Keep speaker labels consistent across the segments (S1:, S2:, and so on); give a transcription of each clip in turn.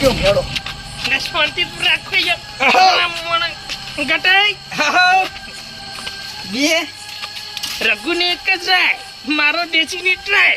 S1: કેવું ફેડો
S2: ને શાંતિ રાખો યાર મોણા ગટાઈ
S1: બે
S2: રઘુ એક જ રાય મારો દેશીની ટ્રાય.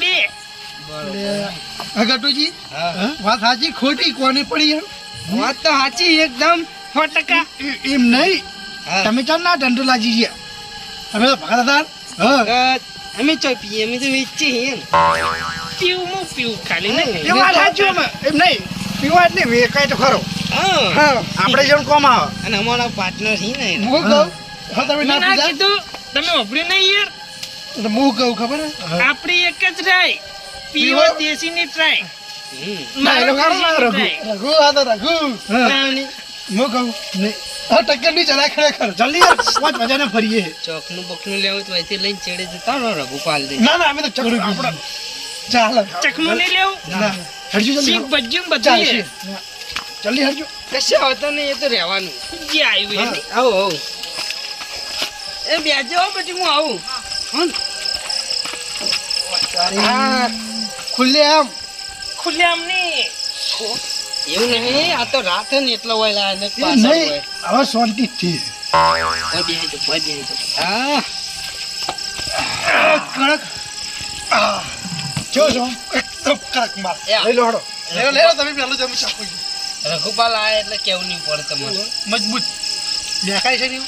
S2: બે.
S1: અગટુજી વાત સાચી? ખોટી કોને પડી યાર
S3: વાત તો સાચી એકદમ.
S2: સો ટકા.
S1: એમ નહીં. તમે ચાલ ના દંડો લાજી ગયા. તમે તો ભગત હતા
S3: અમે ચોય અમે તો વેચીએ એમ.
S2: પીવું હું પીવું ખાલી નહીં.
S1: એ સાચું અમે એમ નહીં. પીવા જ નહીં વેકાય તો ખરો. આપણે જેમ કોમ આવે.
S3: અને અમારા પાર્ટનર છે ને
S1: હું કહું? હા. તમે ના
S2: કીધું તમે વાપર્યું નહીં યાર.
S1: તો હું કહું ખબર
S2: આપણી એક જ રાય. પીવો
S1: પીવો.
S2: દેશી ની ટ્રાય
S1: રઘુ. આ તો રઘુ. હું. કહું? નહીં. હા ટક્કર નહીં ચલાય ખરેખર. જલ્દી પાંચ બજાને ફરીએ.
S3: ચોકનું બકનું લેવું તો અહીંથી લઈને ચેડે જતા રઘુપાલ દે.
S1: ના ના અમે તો ચકડું ચાલ.
S2: ચકમો નહીં લેવું?
S1: ના હરજુ જલ્દી
S2: ભજ્યું બધું
S1: જલ્દી હરજુ
S3: કશો હોતો નહીં એ તો રહેવાનું.
S2: જે આવ્યું.
S3: આવો આવો. એ બેજો પછી હું આવું.
S1: હા? ખુલ્લે આમ.
S2: ખુલ્લે આમ નહીં.
S3: એવું નહીં આ તો રાત હે ને એટલો હોય લા અને
S1: હવે શાંતિ થી કડક. આ, જો જો. એકદમ કડક માર લઈ લો હડો લેવો લો તમે પેલું જમી શકો
S3: રઘુપાલ આયા એટલે કેવું નહીં પડે તમારે
S1: મજબૂત. દેખાય છે
S3: નહીં.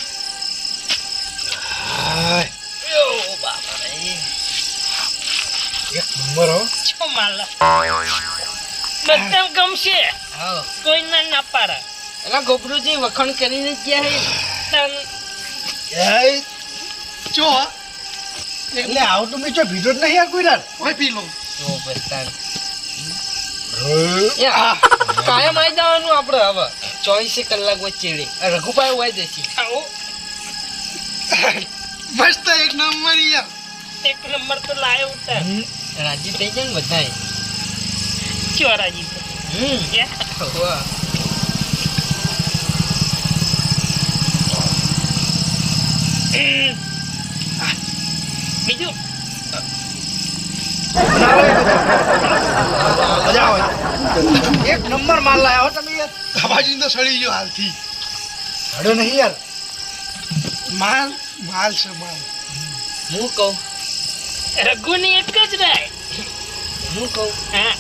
S1: એક નંબર હો.
S2: છો માલા. ગમશે. કોઈ ના ના પાડે.
S3: એલા ગોપરુજી વખાણ કરીને ગયા હે.
S2: તન
S1: એ જો એટલે આવું તો મેં ભીડો જ નહીં આ કોઈ રાત ઓય પી લો
S3: કાયમ આવી જવાનું આપણે હવે. ચોવીસે કલાક વચ્ચે રઘુભાઈ હોય જશે
S2: બસ
S1: મસ્ત એક નંબર યાર.
S2: એક નંબર તો લાયો ઉતાર.
S3: રાજી થઈ જાય ને બધાય.
S2: ચોરાજી
S3: હમ. વાહ.
S2: બીજું
S1: મજા આવે એક નંબર માલ લાયા હો તમે યાર. તો સડી ગયો હાલથી. હડો નહીં યાર. માલ માલ છે માલ.
S3: હું કહું?
S2: રઘુની એક જ રાય.
S3: હું કહું?
S2: હા.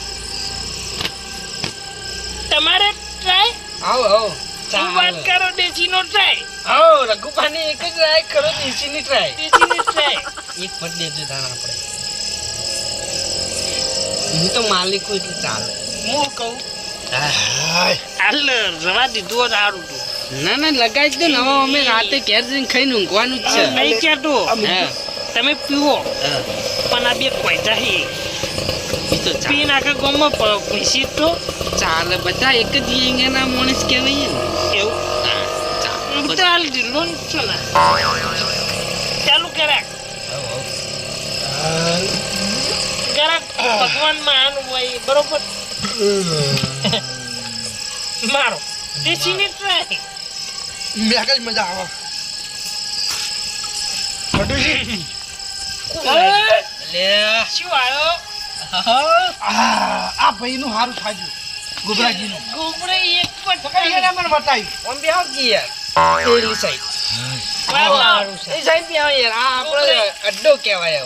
S2: તમારે ટ્રાય
S3: આવો આવો.
S2: હું વાત કરો દેશી નો ટ્રાય
S3: આવો. રઘુભાઈ એક જ ટ્રાય કરો દેશી ની ટ્રાય.
S2: દેશી ની ટ્રાય.
S3: એક પર દેજો તાણ આપણે હું તો માલિક છું એટલે ચાલે.
S2: હું કહું? હાલ રવા દીધું સારું તું
S3: ના ના લગાવી જ દો ને. હવે અમે રાતે ઘેર જઈને ખાઈને ઊંઘવાનું જ છે.
S2: નહીં કહેતો. તમે પીવો. પણ આ બે પૈસા હે. પી નાખે ગામમાં પૈસી તો.
S3: ચાલે બધા એક જ એંગેના માણસ કહેવાય ને. ચાલે
S2: ને છો ને. ચાલુ કરાક જરાક ભગવાન મહાન હોય બરોબર? મારો. દેશી ની ટ્રાય.
S1: મેક જ મજા આવે? હડુજી
S3: લે
S2: શું આવ્યો
S1: આ આ ભાઈનું હારું થાજુ ગુબરાજીનું.
S2: ગોબરે એક પણ
S1: મને બતાવી.
S3: ઓમ બે આવ યાર સાઈડ. એ બે આવ યાર આ આપણો અડ્ડો કહેવાય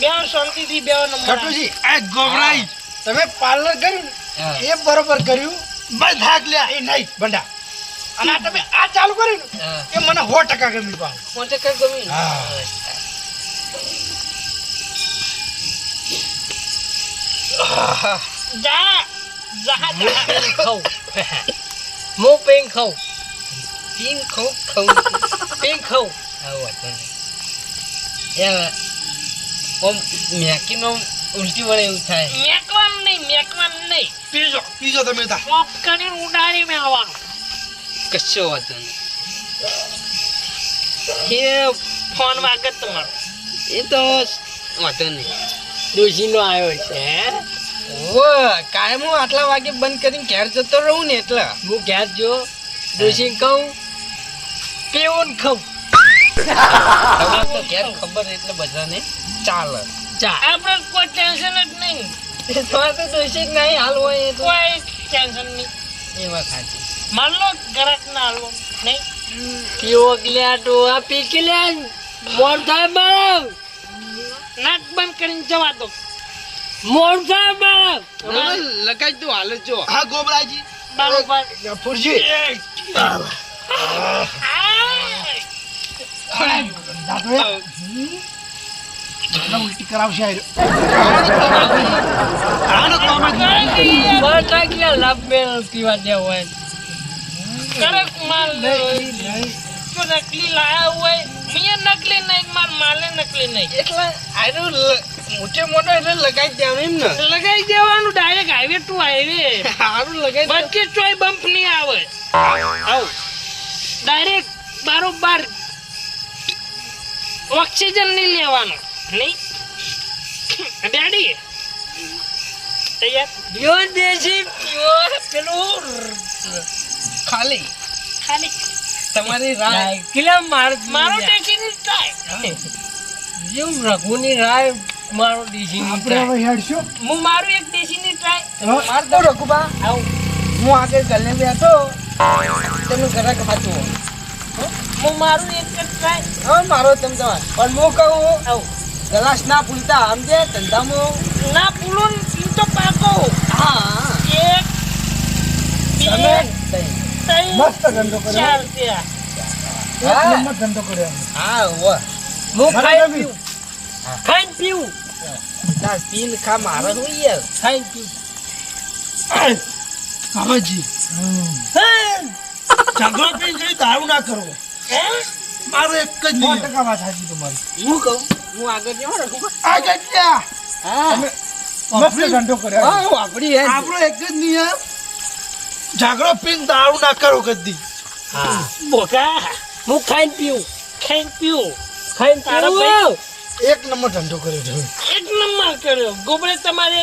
S2: બે શાંતિથી બે નંબર.
S1: આ ગોબરાઈ તમે પાર્લર કર્યું. એ બરોબર કર્યું. બસ ભાગ લ્યા એ નહીં બંડા અને આ તમે આ ચાલુ કર્યું એ મને સો ટકા ગમી પાછું.
S3: કોણ ટકા ગમી ને?
S2: જા જા જા.
S3: ખાઉં. હું પેન ખાઉં. પીન ખાઉં ખાઉં પેન ખાઉં આવું વાંધો નહીં એ ઓમ મેકીનો ઉલટી વળે એવું થાય
S2: મેકવાનું નહીં મેકવાનું નહીં
S1: પીજો પીજો તમે તા
S2: પોપ કરીને ઉડાડી મેળવાનું
S3: કશો વાંધો નહીં એ
S2: ફોન વાગે તમારો
S3: એ તો વાંધો નહીં ડોશીનો આવ્યો છે ઓ કાયમ હું આટલા વાગે બંધ કરીને ઘેર જતો રહું ને એટલે હું ઘેર જો ડોશી કહું પીવું ને ખાઉં તો ઘેર ખબર એટલે બધાને ચાલે. ચા.
S2: આપણે કોઈ ટેન્શન જ નહીં.
S3: તમારે તો જ નહીં હાલ હોય એ
S2: કોઈ ટેન્શન નહીં.
S3: એ વાત સાચી.
S2: માનલો ગરક ના હાલવો નહીં?
S3: પીવો ગલ્યા ડોહા પી કે લે મોર થાય બાળક.
S2: નાક બંધ કરીને જવા દો.
S3: મોર થાય બાળક.
S1: લગાઈ તું હાલ જો. હા ગોબરાજી.
S2: બરોબર
S1: ગફુરજી ઉલટી કરાવશે
S2: નકલી લાયા હોય માલે નકલી નહીં
S3: એટલે આનું મોટે મોટો એટલે લગાઈ દેવાનું
S2: લગાઈ દેવાનું ડાયરેક્ટ હાઈવે ટુ હાઈવે
S3: સારું લગાઈ દે
S2: ચોય બમ્પ આવે આવ ડાયરેક્ટ બારોબાર ઓક્સિજન નહીં લેવાનો. નહીં? ડેડી તૈયાર?
S3: દેશી પેલું ખાલી.
S2: ખાલી.
S3: તમારી રાય. કિલા માર
S2: મારો ટેન્શન થાય
S3: જેમ રઘુની રાય મારો દેશી
S1: આપણે હવે હેડશું.
S2: હું મારું એક દેશીની ટ્રાય
S3: માર તો રઘુબા. આવ. હું આગળ ગલે બેઠો તમે ઘરે ખાતું
S2: હું? મારું એક જ
S3: હા મારો તમ તમાર. પણ હું કહું આવ. ગ્લાસ ના ભૂલતા સમજે? ધંધામાં
S2: ના પૂલો ઈ તો પાકો.
S3: હા.
S2: એક
S3: તમે
S1: મસ્ત ધંધો કર્યો.
S2: ચાર ત્યાં
S1: એક નંબર ધંધો કર્યો
S3: હા વાહ હું ખાઈ
S1: ગમ્યું.
S3: ખાઈ પીન ખા મારે હું યાર ખાઈ પીવું
S1: કામાજી ઝઘડો પી જઈ દારૂ ના કરવો
S2: હે?
S1: મારો એક જ નહીં ટકા વાત સાચી તમારી.
S3: હું કહું? હું આગળ જવા
S1: રાખું આગળ
S3: હા.
S1: મસ્ત ધંધો કર્યો
S3: હા વાપરી હે
S1: આપણો એક જ નિયમ. ઝઘડો પીન દારૂ ના કરો કદી
S3: હા.
S2: બોકા.
S3: હું ખાઈને પીવું.
S2: ખાઈને પીવું.
S3: ખાઈને
S2: તારા
S1: એક નંબર ધંધો કર્યો છે
S2: એક નંબર કર્યો. ગોબરે તમારે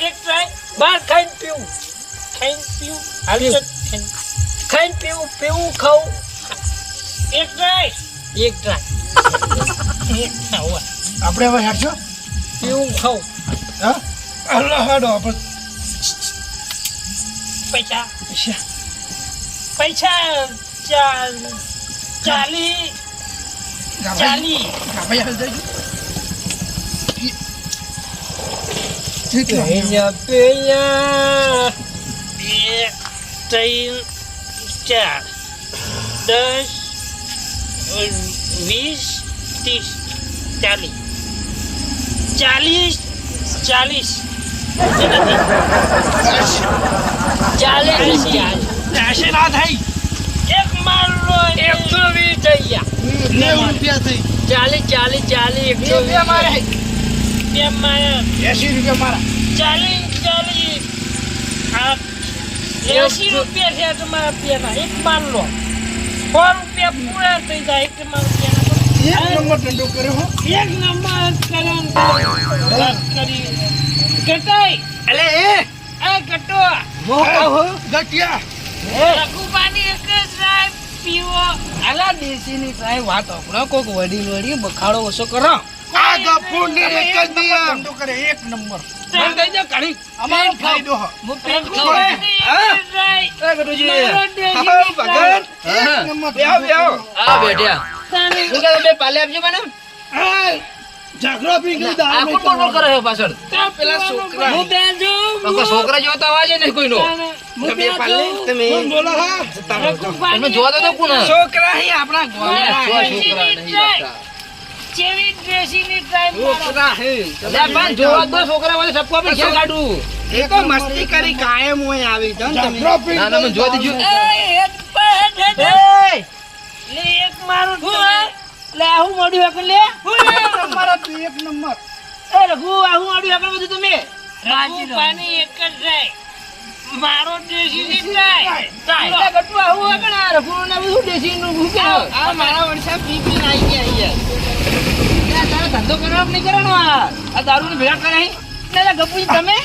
S2: એક ટ્રાય
S3: બહાર ખાઈને પીવું.
S2: ખાઈને પીવું. ખાઈને
S3: ખાઈને પીવું. પીવું. ખાવું
S2: એક ટ્રાય
S3: એક ટ્રાય
S2: એક ખાવા
S1: આપણે હવે હેડશો?
S3: એવું ખાવ
S1: હા? અલ્લાહ હાડો આપણે
S2: પૈસા.
S1: પૈસા.
S2: પૈસા ચાલ ચાલી ચાલી.
S1: ગાભાઈ હાલ જજો
S2: બે ત્રણ ચાર દસ વીસ ત્રીસ ચાલીસ. ચાલીસ ચાલીસ.
S3: ચાલે
S2: ચારસો ના થઈ. એક મારો
S3: એકસો વીસ થઈ ગયા.
S1: નેવું રૂપિયા થઈ.
S3: ચાલીસ ચાલીસ
S1: ચાલીસ
S3: એકસો
S1: રૂપિયા મારે
S2: બે માયા
S1: એસી રૂપિયા મારા.
S2: ચાલીસ ચાલીસ. એસી રૂપિયા થયા તમારા પેલા. એક માલ લો રૂપિયા પૂરા થઈ જાય એક
S1: એક નંબર ધંધો કર્યો હો.
S2: એક નંબર કર્યો કરી. કટાઈ.
S3: અલે એ.
S2: આ કટો.
S3: મો કહું
S1: ગટિયા.
S2: રઘુબાની એક જ રાય પીવો
S3: આલા દેશીની વાત આપણો કોક વડી વડી બખાડો ઓછો કરો.
S1: આ ગફુરને એક જ ધંધો કરે એક નંબર.
S3: બંધ થઈ
S1: અમારો ફાયદો હો.
S3: હું પેટ
S2: રઘુબાની એક જ રાય
S3: એ ગટુજી
S2: મારો દેશીની ટ્રાય.
S1: એક નંબર
S3: બેહો બેહો. આ બેઠ્યા. શું કહે બે પાલે આપજો મને?
S1: આ પી ગઈ
S3: આ
S1: દારૂ
S3: કોણ બોલ બોલ કરે પાછળ? પેલા છોકરા.
S2: હું બેજો
S3: કોઈ છોકરા જેવો તો અવાજ નહીં કોઈનો. તમે
S1: બોલો? હા
S3: તમે જોવા તો તો કોણ?
S1: છોકરા અહીં આપણા
S2: મારા
S3: છોકરા નહીં
S2: ટ્રાય. જેવી ડ્રેસીની ટ્રાય મારો.
S3: લે પણ જોવા દો છોકરા વાળે સબકો આપણે ઘેર કાઢું.
S1: એ તો મસ્તી કરી કાયમ હોય આવી ઝઘડો પી
S3: ના ના મને જોવા દેજો.
S2: એ, એક. લે મારું ટ્રાય. લે આહું મોઢું એકલું લે.
S1: નંબર હતું એક નંબર.
S2: એ રઘુ મોઢું એકલું બધું તમે. રઘુ પાણી એક જ જાય. મારો દેશીની ટ્રાય.
S3: એટલે ગટુ આવું હોય કે ને બધું કે
S2: આ મારા વણસા પી પી આવી ગયા અહીંયા.
S3: તારે ધંધો કરવા કે નહીં કરવાનો આ? આ દારૂ ને ભેગા કરે
S2: લે લે તમે?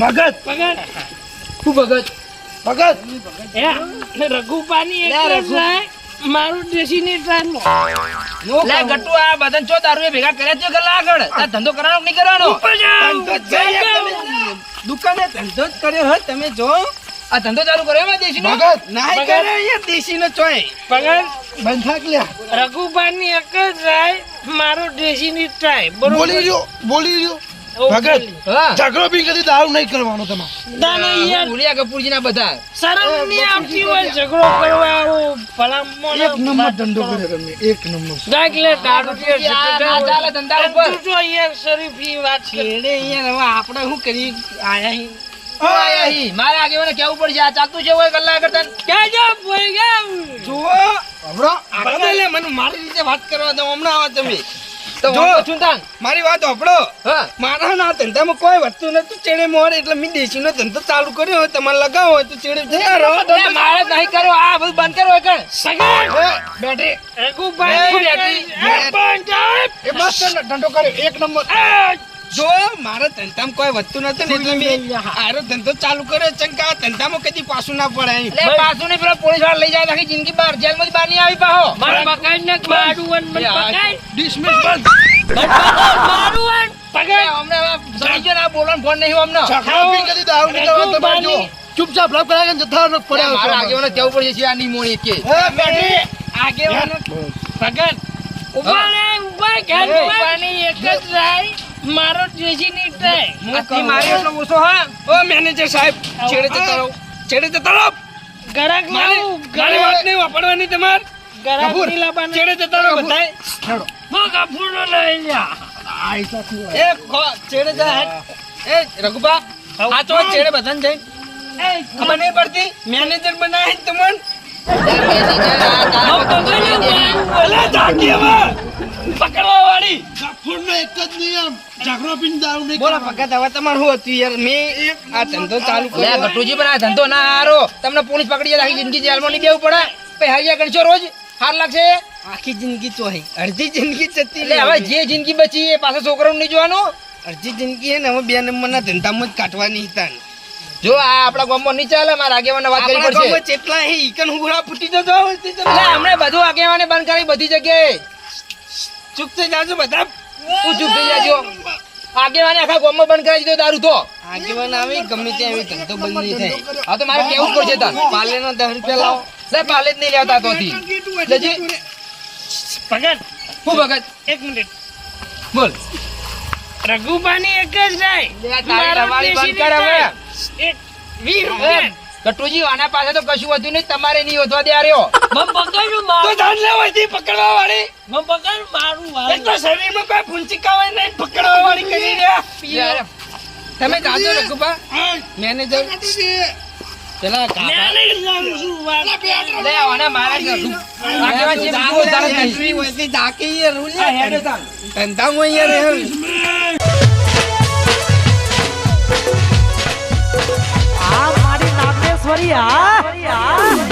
S1: ભગત.
S2: ભગત?
S3: શું ભગત?
S1: ભગત.
S2: હે રઘુ પાણી એક
S3: લે
S2: જ
S3: રઘુ.
S2: જાય મારું દેશીની ટ્રાય
S4: લે. ગટુ આ બધાને ચો દારૂ એ ભેગા કર્યા છે કલા આગળ. આ ધંધો કરવાનો નહીં કરવાનો. દુકાને ધંધો જ કર્યો હો તમે જો. આ ધંધો ચાલુ કર્યો એમાં દેશી
S1: ભગત
S4: ના કરે યાર દેશી નો ચોય.
S2: પગાર
S1: બંધાક લ્યા.
S2: રઘુભાઈની એક જ રાય મારું દેશીની ટ્રાય
S1: બોલી રહ્યો બોલી રહ્યો. ભગત ઝઘડો બી કદી દારૂ નહીં કરવાનો તમારે.
S4: ભૂલ્યા કપૂરજી ના બધા.
S2: શરમ નહીં આવતી હોય ઝઘડો કરવા આવો ભલામણ
S1: એક નંબર ધંધો કરે. તમે એક નંબર.
S2: દાખલે દારૂ પીએ
S4: આ ચાલે ધંધા ઉપર.
S2: તું જો અહીંયા શરીફી વાત
S4: છેડે અહીંયા હવે આપણે શું કરી આયા હી. આયા હી. મારે આગેવાને કેવું પડશે આ ચાલતું છે હોય કલાક કરતા.
S2: ક્યાં જાવ બોય ગયા?
S4: જુઓ
S1: હમણાં
S4: આગળ લે. મને મારી રીતે વાત કરવા દો હમણાં આવો તમે.
S3: જો. મારી વાત હોભળો
S4: હા
S3: મારા ના ધંધામાં કોઈ વસ્તુ નતું ચેડે મોર એટલે મેં દેશીનો ધંધો ચાલુ કર્યો હોય તમારે લગાવો હોય તો ચેડે રહો
S4: મારે નહીં કરો આ બધું બંધ કરો
S2: સગા
S1: બેઠી ધંધો કર્યો એક નંબર
S3: જો મારા ધંધામાં કોઈ વધતું નતું ને એટલે મેં આરો ધંધો ચાલુ કર્યો ચંકા ધંધામાં કદી પાછું ના પડે
S4: એટલે પાછું નહીં પેલા પોલીસવાળા લઈ જાય આખી જિંદગી બહાર જેલમાંથી બહાર નહીં આવી પાહો.
S2: મારા મકાન ને બાડું વન
S1: ડિસમિસ બંધ
S2: મારું વન
S4: લે, અમને હવે ના ને બોલવાનો ફોન નહીં અમને.
S1: ઝઘડો બી કદી દારૂ નીકળવા તમારે જો. ચૂપચાપ લાભ કરાય ને
S4: જથ્થા
S1: પડ્યા
S4: મારા. આગેવાને કેવું પડશે છે આ ની મોણી કે.
S3: આગેવાનો
S2: પકડ ઊભા રે ઊભા ઘેર ઉભાની એક જ રાય. મારો દેશીની ટ્રાય
S3: આજથી મારી એટલો ઓછો હા? ઓ મેનેજર સાહેબ છેડે જતા રહો. છેડે જતા રહો.
S2: ગરાક
S3: મારું ગાડી વાત નહીં વાપરવાની તમાર.
S2: ગરાક નીલાબાને
S3: છેડે જતા રહો બધાય.
S1: છેડો.
S2: મો કપૂરનો લઈ જા
S1: આ હિસાબથી હોય.
S3: એ છેડે જા એ રઘુબા આ તો છેડે બધાને જઈ.
S2: એ
S3: ખબર નહીં પડતી? મેનેજર બનાવે તમને?
S2: મો પકડ
S3: અલા જાકી હવે પકડવા વાળી
S1: ગફુરનો એક જ નિયમ ઝઘડો પીને દારૂ નહીં
S3: બોલો ભગત હવે તમારે શું હતું યાર? મેં આ ધંધો ચાલુ
S4: લે ગટુજી પણ આ ધંધો ના હારો. તમને પોલીસ પકડી જાય જિંદગી જેલમાં નહીં દેવું પડે. પછી હરિયા કરશો રોજ? હાર લાગશે?
S3: આખી જિંદગી તો અડધી જિંદગી જતી
S4: એટલે હવે જે જિંદગી બચી એ પાછા છોકરાનું નહીં જોવાનું?
S3: અડધી જિંદગી હે ને હવે બે નંબરના ધંધામાં જ કાઢવાની હતા
S4: જો આ આપણા ગામમાં નહીં ચાલે મારા આગેવાને વાત કરવી પડશે.
S3: ગામમાં હે ઈકન હુંગડા ફૂટી જતો હોય તે તમે
S4: હમણાં બધું આગેવાને બંધ કરી બધી જગ્યાએ.
S3: ચૂપ થઈ જાજો બધા?
S4: તું ચૂપ થઈ જાજો આગેવાને આખા ગામમાં બંધ કરાવી દીધો દારૂ તો
S3: આગેવાન આવે ગમે ત્યાં આવી ધંધો બંધ નહીં થાય.
S4: હા તો મારે કેવું જ પડશે તાર?
S3: પાલેના દસ રૂપિયા લાવો.
S4: લે પાલે જ નહીં લેતા તોથી. લેજે
S2: ભગત.
S4: હું ભગત?
S2: એક મિનિટ.
S4: બોલ.
S2: રઘુબાની એક જ
S4: જાય. તારી રવાડી બંધ કર હવે.
S2: એક વીર રૂપિયા
S4: ગટુજી આના પાસે તો કશું વધુ નહીં. તમારે નહીં વધવા દે આર્યો
S2: મમ પકડ્યું
S3: તો
S2: ધન
S3: જાણ લેવાથી પકડવા વાળી
S2: મમ પકડ મારું
S3: એક
S2: વાળું
S3: તો શરીરમાં કોઈ ફૂંચીકા હોય નહીં પકડવા વાળી કરી રહ્યા તમે જાજો રઘુબા મેનેજર. પેલા કાકા
S4: મારા ઘરનું.
S5: સ્વરિયા